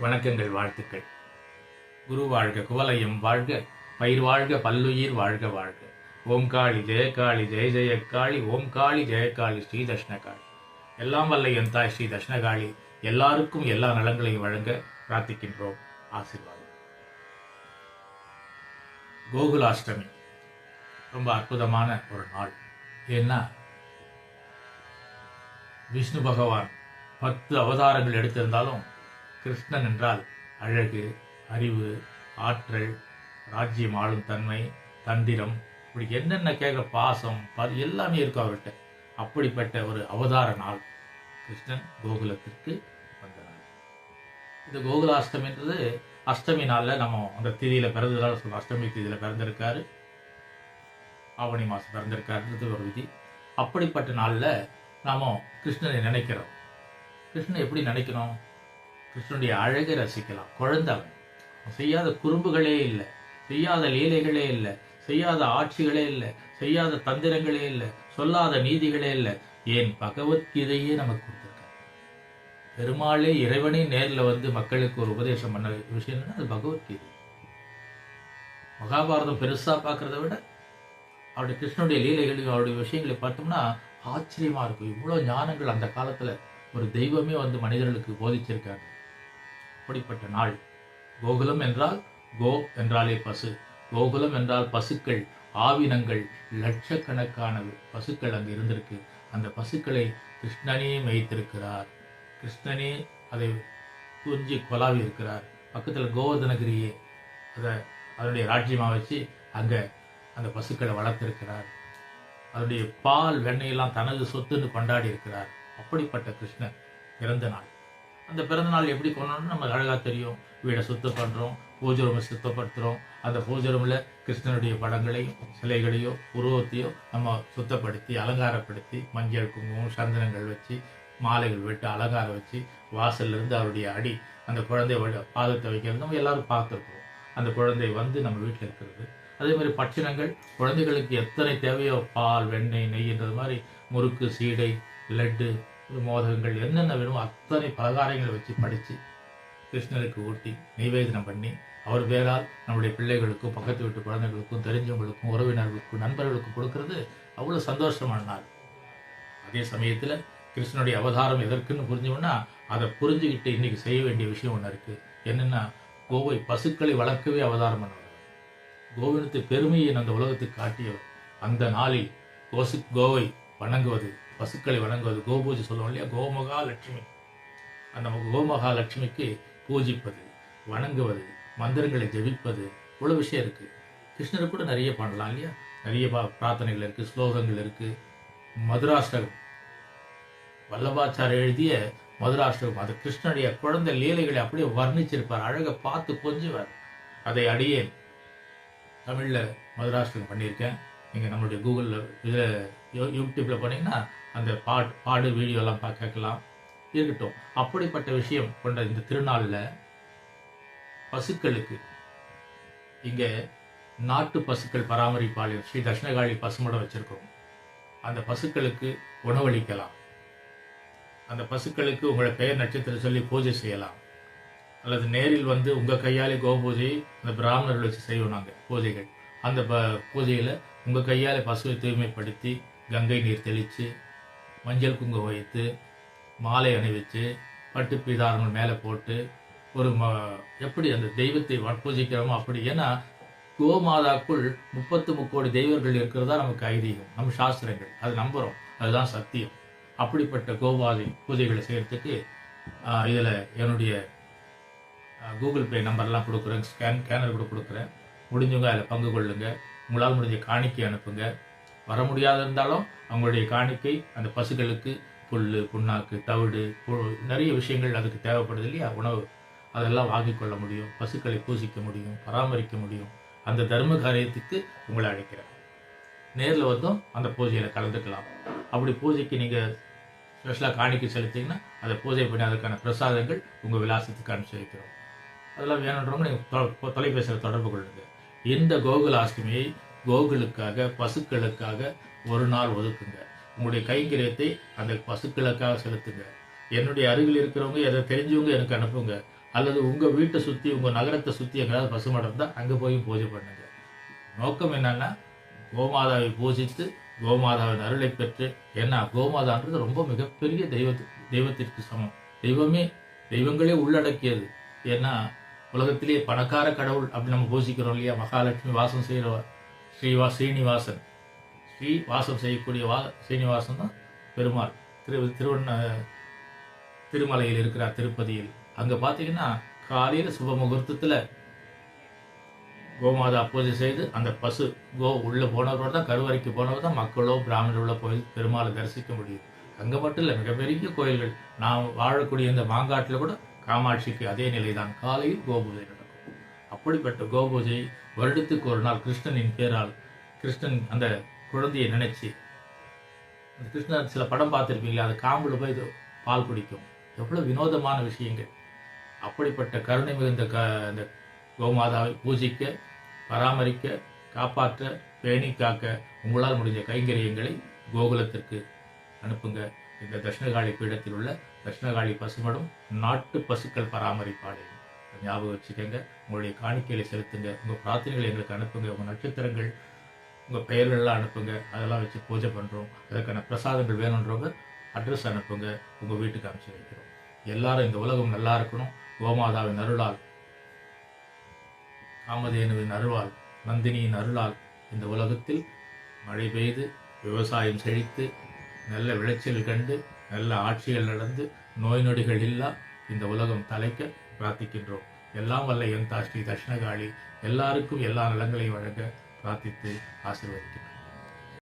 வணக்கங்கள் வாழ்த்துக்கள். குரு வாழ்க குவலயம் வாழ்க பயிர் வாழ்க பல்லுயிர் வாழ்க வாழ்க. ஓம் காளி ஜெயகாளி ஜெய ஜெயக்காளி ஓம் காளி ஜெயகாளி ஸ்ரீ தஷ்ணகாளி எல்லாம் வல்ல என் தாய் ஸ்ரீ தஷ்ணகாளி எல்லாருக்கும் எல்லா நலங்களையும் வழங்க பிரார்த்திக்கின்றோம். ஆசீர்வாதம். கோகுலாஷ்டமி. ரொம்ப அற்புதமான ஒரு நாள். ஏன்னா விஷ்ணு பகவான் பத்து அவதாரங்கள் எடுத்திருந்தாலும் கிருஷ்ணன் என்றால் அழகு அறிவு ஆற்றல் ராஜ்யம் ஆளும் தன்மை தந்திரம் இப்படி என்னென்ன கேட்குற பாசம் எல்லாமே இருக்கும் அவர்கிட்ட. அப்படிப்பட்ட ஒரு அவதார நாள் கிருஷ்ணன் கோகுலத்திற்கு வந்த நாள் இந்த கோகுலாஷ்டமின்றது அஷ்டமி நாளில் நம்ம அந்த திதியில் பிறந்ததால் சொல்லுவோம் அஷ்டமி திதியில் பிறந்திருக்காரு. ஆவணி மாதம் பிறந்திருக்காருன்றது ஒரு விதி. அப்படிப்பட்ட நாளில் நாம் கிருஷ்ணனை நினைக்கிறோம். கிருஷ்ணன் எப்படி நினைக்கணும் கிருஷ்ணனுடைய அழகை ரசிக்கலாம். குழந்தை. செய்யாத குறும்புகளே இல்லை. செய்யாத லீலைகளே இல்லை. செய்யாத ஆட்சிகளே இல்லை. செய்யாத தந்திரங்களே இல்லை. சொல்லாத நீதிகளே இல்லை. ஏன் பகவத்கீதையே நமக்கு கொடுத்துருக்காங்க பெருமாளே இறைவனே நேரில் வந்து மக்களுக்கு ஒரு உபதேசம் பண்ண விஷயம் என்னன்னா அது பகவத்கீதை. மகாபாரதம் பெருசாக பார்க்கறத விட அவருடைய கிருஷ்ணனுடைய லீலைகளையும் அவருடைய விஷயங்களை பார்த்தோம்னா ஆச்சரியமா இருக்கும். இவ்வளோ ஞானங்கள் அந்த காலத்துல ஒரு தெய்வமே வந்து மனிதர்களுக்கு போதிச்சிருக்காங்க. அப்படிப்பட்ட நாள். கோகுலம் என்றால் கோ என்றாலே பசு. கோகுலம் என்றால் பசுக்கள் ஆவினங்கள் லட்சக்கணக்கான பசுக்கள் அங்கு இருந்திருக்கு. அந்த பசுக்களை கிருஷ்ணனே மேய்த்திருக்கிறார். கிருஷ்ணனே அதை குஞ்சு கொலாவி இருக்கிறார். பக்கத்தில் கோவர்தனகிரியே அதை அதனுடைய ராஜ்யமாக வச்சு அங்கே அந்த பசுக்களை வளர்த்திருக்கிறார். அதனுடைய பால் வெண்ணையெல்லாம் தனது சொத்துன்னு கொண்டாடி இருக்கிறார். அப்படிப்பட்ட கிருஷ்ணன் பிறந்த நாள். அந்த பிறந்தநாள் எப்படி கொண்டாடணும் நமக்கு அழகாக தெரியும். வீடை சுத்தம் பண்ணுறோம் பூஜை ரூமை சுத்தப்படுத்துகிறோம் அந்த பூஜை ரூமில் கிருஷ்ணனுடைய படங்களையும் சிலைகளையோ உருவத்தையோ நம்ம சுத்தப்படுத்தி அலங்காரப்படுத்தி மஞ்சள் குங்குமம் சந்தனங்கள் வச்சு மாலைகள் விட்டு அலங்காரம் வச்சு வாசல்லேருந்து அவருடைய அடி அந்த குழந்தை பாதத்தை வைக்கிறது நம்ம எல்லோரும் பார்த்துருக்குறோம். அந்த குழந்தை வந்து நம்ம வீட்டில் இருக்கிறது. அதே மாதிரி பட்சணங்கள் குழந்தைகளுக்கு எத்தனை தேவையோ பால் வெண்ணெய் நெய்ன்றது மாதிரி முறுக்கு சீடை லட்டு மோதகங்கள் என்னென்ன வேணுமோ அத்தனை பலகாரங்களை வச்சு படித்து கிருஷ்ணருக்கு ஊட்டி நிவேதனம் பண்ணி அவர் பேரால் நம்முடைய பிள்ளைகளுக்கும் பக்கத்து வீட்டு குழந்தைகளுக்கும் தெரிஞ்சவங்களுக்கும் உறவினர்களுக்கும் நண்பர்களுக்கும் கொடுக்கறது அவ்வளோ சந்தோஷமான நாள். அதே சமயத்தில் கிருஷ்ணனுடைய அவதாரம் எதற்குன்னு புரிஞ்சோம்னா அதை புரிஞ்சுக்கிட்டு இன்றைக்கி செய்ய வேண்டிய விஷயம் ஒன்று இருக்குது என்னென்னா கோவை பசுக்களை வளர்க்கவே அவதாரம் பண்ணவர். கோவினத்து பெருமையை அந்த உலகத்துக்கு காட்டியவர். அந்த நாளில் கோசு கோவை வணங்குவது பசுக்களை வணங்குவது கோபூஜை சொல்லுவோம் இல்லையா? கோமகா லட்சுமி அந்த கோமகா லட்சுமிக்கு பூஜிப்பது வணங்குவது மந்திரங்களை ஜெபிப்பது இவ்வளோ விஷயம் இருக்குது கிருஷ்ணருக்கு கூட நிறைய பண்ணலாம் இல்லையா? நிறைய பா பிரார்த்தனைகள் இருக்குது ஸ்லோகங்கள் இருக்குது மதுராஷ்டகம் வல்லபாச்சார் எழுதிய மதுராஷ்டகம் அது கிருஷ்ணனுடைய குழந்தை லீலைகளை அப்படியே வர்ணிச்சிருப்பார். அழகை பார்த்து கொஞ்சுவார். அதை அடியேன். தமிழில் மதுராஷ்டகம் பண்ணியிருக்கேன். நீங்கள் நம்மளுடைய கூகுளில் இதில் யூடியூப்பில் போனீங்கன்னா அந்த பாட் பாடு வீடியோலாம் பா கேட்கலாம். இருக்கட்டும். அப்படிப்பட்ட விஷயம் கொண்ட இந்த திருநாளில் பசுக்களுக்கு இங்கே நாட்டு பசுக்கள் பராமரிப்பாளையம் ஸ்ரீ தட்சிணகாளி பசுமடம் வச்சுருக்கோம் அந்த பசுக்களுக்கு உணவளிக்கலாம். அந்த பசுக்களுக்கு உங்களை பெயர் நட்சத்திரம் சொல்லி பூஜை செய்யலாம். அல்லது நேரில் வந்து உங்கள் கையாலே கோபூஜை அந்த பிராமணர்கள் வச்சு செய்வோம் நாங்கள் பூஜைகள். அந்த ப பூஜையில் உங்கள் கையால் பசுவை தூய்மைப்படுத்தி கங்கை நீர் தெளித்து மஞ்சள் குங்குமம் வைத்து மாலை அணிவித்து பட்டு பீதாரங்கள் மேலே போட்டு ஒரு ம எப்படி அந்த தெய்வத்தை வ- பூஜிக்கிறோமோ அப்படி. ஏன்னா கோமாதாக்குள் முப்பத்து முக்கோடி தெய்வங்கள் இருக்கிறதா நமக்கு ஐதீகம் நம்ம சாஸ்திரங்கள். அது நம்புகிறோம் அதுதான் சத்தியம். அப்படிப்பட்ட கோபாதி பூஜைகளை செய்கிறதுக்கு இதில் என்னுடைய கூகுள் பே நம்பர்லாம் கொடுக்குறேன். ஸ்கேன் ஸ்கேனர் கூட கொடுக்குறேன். முடிஞ்சவங்க அதில் பங்கு கொள்ளுங்கள் உங்களால் முடிஞ்ச காணிக்கை அனுப்புங்க. வர முடியாத இருந்தாலும் அவங்களுடைய காணிக்கை அந்த பசுக்களுக்கு புல் புண்ணாக்கு தவிடு நிறைய விஷயங்கள் அதுக்கு தேவைப்படுது இல்லையா? உணவு. அதெல்லாம் வாங்கி கொள்ள முடியும். பசுக்களை பூசிக்க முடியும் பராமரிக்க முடியும். அந்த தர்ம காரியத்துக்கு உங்களை அழைக்கிறேன். நேரில் வந்தும் அந்த பூஜையில் கலந்துக்கலாம். அப்படி பூஜைக்கு நீங்கள் ஸ்பெஷலாக காணிக்கை செலுத்திங்கன்னா அதை பூஜை பண்ணி அதற்கான பிரசாதங்கள் உங்கள் விலாசத்துக்கு அனுப்பிச்சு வைக்கிறோம். அதெல்லாம் வேணுன்றவங்க நீங்கள் தொலைபேசியில் தொடர்பு கொள்ளுங்கள் இந்த கோகுலாஷ்டமியை கோகுலுக்காக பசுக்களுக்காக ஒரு நாள் ஒதுக்குங்க. உங்களுடைய கைங்கரியத்தை அந்த பசுக்களுக்காக செலுத்துங்க. என்னுடைய அருகில் இருக்கிறவங்க எதை தெரிஞ்சவங்க எனக்கு அனுப்புங்க. அல்லது உங்கள் வீட்டை சுற்றி உங்கள் நகரத்தை சுற்றி எங்கேயாவது பசுமாடு இருந்தால் அங்கே போய் பூஜை பண்ணுங்க. நோக்கம் என்னன்னா கோமாதாவை பூஜித்து கோமாதாவின் அருளை பெற்று ஏன்னா கோமாதான்றது ரொம்ப மிகப்பெரிய தெய்வத்து தெய்வத்திற்கு சமம். தெய்வமே தெய்வங்களே உள்ளடக்கியது. ஏன்னா உலகத்திலே பணக்கார கடவுள் அப்படி நம்ம பூஜிக்கிறோம் இல்லையா? மகாலட்சுமி வாசம் செய்கிற ஸ்ரீவா ஸ்ரீனிவாசன். ஸ்ரீ வாசம் செய்யக்கூடிய வா ஸ்ரீனிவாசன் தான் பெருமாள். திரு திருவண்ண திருமலையில் இருக்கிறார் திருப்பதியில். அங்கே பார்த்தீங்கன்னா காலையில் சுப முகூர்த்தத்தில் கோமாதா பூஜை செய்து அந்த பசு கோ உள்ளே போனவரோட தான் கருவறைக்கு போனவர் தான் மக்களோ பிராமணர்களோ போய் பெருமாளை தரிசிக்க முடியும் அங்கே மட்டும் இல்லை மிகப்பெரிய கோயில்கள். நாம் வாழக்கூடிய இந்த மாங்காட்டில் கூட காமாட்சிக்கு அதே நிலைதான் காலையில் கோபூஜை நடக்கும். அப்படிப்பட்ட கோபூஜை வருடத்துக்கு ஒரு நாள் கிருஷ்ணனின் பேரால் கிருஷ்ணன் அந்த குழந்தையை நினைச்சு அந்த கிருஷ்ணன் சில படம் பார்த்துருப்பீங்களா அது காம்பில் போய் இது பால் குடிக்கும். எவ்வளோ வினோதமான விஷயங்கள். அப்படிப்பட்ட கருணை மிகுந்த க அந்த கோமாதாவை பூஜிக்க பராமரிக்க காப்பாற்ற பேணி காக்க உங்களால் முடிஞ்ச கைங்கரியங்களை கோகுலத்திற்கு அனுப்புங்க. இந்த தட்சிணகாளி பீடத்தில் உள்ள கிருஷ்ணகாளி பசுமடும் நாட்டு பசுக்கள் பராமரிப்பாளையம் ஞாபகம் வச்சுக்கோங்க. உங்களுடைய காணிக்கைகளை செலுத்துங்க. உங்கள் பிரார்த்தனைகளை எங்களுக்கு அனுப்புங்க. உங்கள் நட்சத்திரங்கள் உங்கள் பெயர்கள்லாம் அனுப்புங்க. அதெல்லாம் வச்சு பூஜை பண்ணுறோம் அதற்கான பிரசாதங்கள் வேணுன்றவங்க அட்ரஸ் அனுப்புங்க. உங்கள் வீட்டுக்கு அனுப்பிச்சு வைக்கிறோம். எல்லாரும் இந்த உலகம் நல்லா இருக்கணும். கோமாதாவின் அருளால் காமதேனுவின் அருளால் நந்தினியின் அருளால் இந்த உலகத்தில் மழை பெய்து விவசாயம் செழித்து நல்ல விளைச்சல் கண்டு நல்ல ஆட்சிகள் நடந்து நோய் நொடிகள் இல்லா இந்த உலகம் தலைக்க பிரார்த்திக்கின்றோம். எல்லாம் வல்ல என் ஸ்ரீ தட்சிணகாளி எல்லாருக்கும் எல்லா நலங்களையும் வழங்க பிரார்த்தித்து ஆசீர்வதிக்கிறோம்.